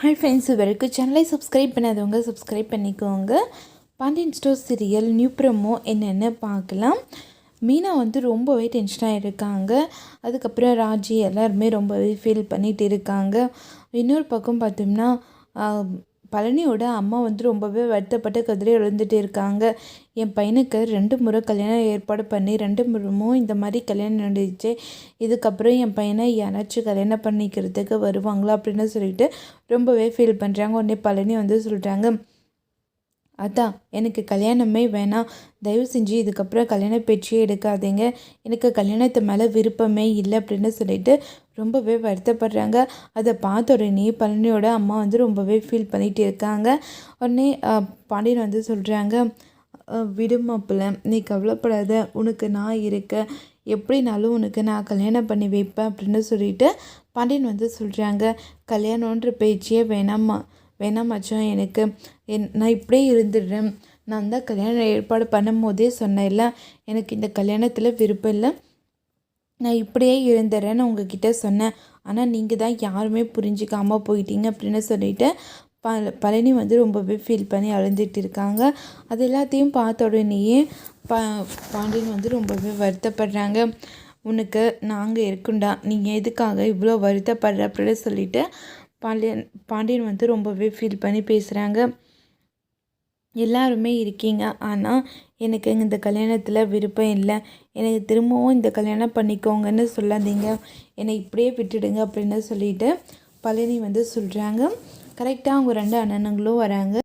Hi friends இது வரைக்கும் சேனலை சப்ஸ்கிரைப் பண்ணாதவங்க சப்ஸ்கிரைப் பண்ணிக்கோங்க. Pandian store serial new promo என்னென்னு பார்க்கலாம். மீனா வந்து ரொம்பவே டென்ஷனாக இருக்காங்க. அதுக்கப்புறம் ராஜி எல்லாருமே ரொம்பவே ஃபீல் பண்ணிகிட்டு இருக்காங்க. இன்னொரு பக்கம் பார்த்தோம்னா பழனியோட அம்மா வந்து ரொம்பவே வருத்தப்பட்டு கதிரை எழுந்துட்டு இருக்காங்க. என் பையனுக்கு ரெண்டு முறை கல்யாணம் ஏற்பாடு பண்ணி ரெண்டு முறமும் இந்த மாதிரி கல்யாணம் நடந்துச்சு. இதுக்கப்புறம் என் பையனை யாராச்சும் கல்யாணம் பண்ணிக்கிறதுக்கு வருவாங்களா அப்படின்னு சொல்லிட்டு ரொம்பவே ஃபீல் பண்ணுறாங்க உடனே பழனி வந்து சொல்கிறாங்க அதான் எனக்கு கல்யாணமே வேணாம். தயவு செஞ்சு இதுக்கப்புறம் கல்யாண பேச்சே எடுக்காதீங்க. எனக்கு கல்யாணத்து மேலே விருப்பமே இல்லை அப்படின்னு சொல்லிட்டு ரொம்பவே வருத்தப்படுறாங்க. அதை பார்த்த உடனே பழனியோட அம்மா வந்து ரொம்பவே ஃபீல் பண்ணிகிட்டு இருக்காங்க. உடனே பாண்டியன் வந்து சொல்கிறாங்க விடுமாப்பில் நீ கவலைப்படாத. உனக்கு நான் இருக்க. எப்படினாலும் உனக்கு நான் கல்யாணம் பண்ணி வைப்பேன் அப்படின்னு சொல்லிட்டு பாண்டியன் வந்து சொல்கிறாங்க கல்யாணன்ற பேச்சே வேணாம்மா. வேணாம் மச்சான் எனக்கு என் நான் இப்படியே இருந்துடுறேன். நான் தான் கல்யாணம் ஏற்பாடு பண்ணும் போதே சொன்னேன்ல எனக்கு இந்த கல்யாணத்தில் விருப்பம் இல்லை. நான் இப்படியே இருந்துடுறேன்னு உங்ககிட்ட சொன்னேன். ஆனால் நீங்கள் தான் யாருமே புரிஞ்சிக்காமல் போயிட்டீங்க அப்படின்னு சொல்லிட்டு ப பழனி வந்து ரொம்பவே ஃபீல் பண்ணி அழுந்துட்டு இருக்காங்க. அது எல்லாத்தையும் பார்த்த உடனேயே பா பாண்டியன் வந்து ரொம்பவே வருத்தப்படுறாங்க. உனக்கு நாங்கள் இருக்குண்டா நீங்கள் எதுக்காக இவ்வளோ வருத்தப்படுற அப்படின்னு சொல்லிட்டு பாண்டியன் பாண்டியன் வந்து ரொம்பவே ஃபீல் பண்ணி பேசுகிறாங்க எல்லாருமே இருக்கீங்க. ஆனால் எனக்கு இந்த கல்யாணத்தில் விருப்பம் இல்லை. எனக்கு திரும்பவும் இந்த கல்யாணம் பண்ணிக்கோங்கன்னு சொல்லாதீங்க. என்னை இப்படியே விட்டுடுங்க அப்படின்னு சொல்லிட்டு பழனி வந்து சொல்கிறாங்க கரெக்டாக அவங்க ரெண்டு அண்ணனுங்களும் வராங்க.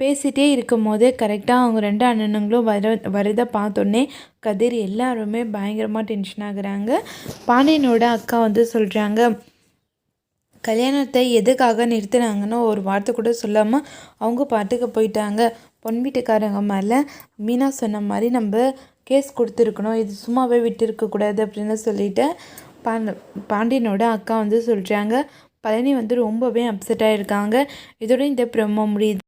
பேசிகிட்டே இருக்கும் போதே கரெக்டாக அவங்க ரெண்டு அண்ணனுங்களும் வர வரதை பார்த்தோன்னே கதிர் எல்லாருமே பயங்கரமாக டென்ஷன் ஆகுறாங்க. பாண்டியனோட அக்கா வந்து சொல்கிறாங்க கல்யாணத்தை எதுக்காக நிறுத்தினாங்கன்னு ஒரு வார்த்தை கூட சொல்லாமல் அவங்க பாட்டுக்கு போயிட்டாங்க. பொன் வீட்டுக்காரங்க மேலே மீனா சொன்ன மாதிரி நம்ம கேஸ் கொடுத்துருக்கணும். இது சும்மாவே விட்டுருக்கக்கூடாது அப்படின்னு சொல்லிட்டு பாண்ட பாண்டியனோட அக்கா வந்து சொல்கிறாங்க பழனி வந்து ரொம்பவே அப்செட்டாக இருக்காங்க இதோட இந்த பிரம்ம முடியுது.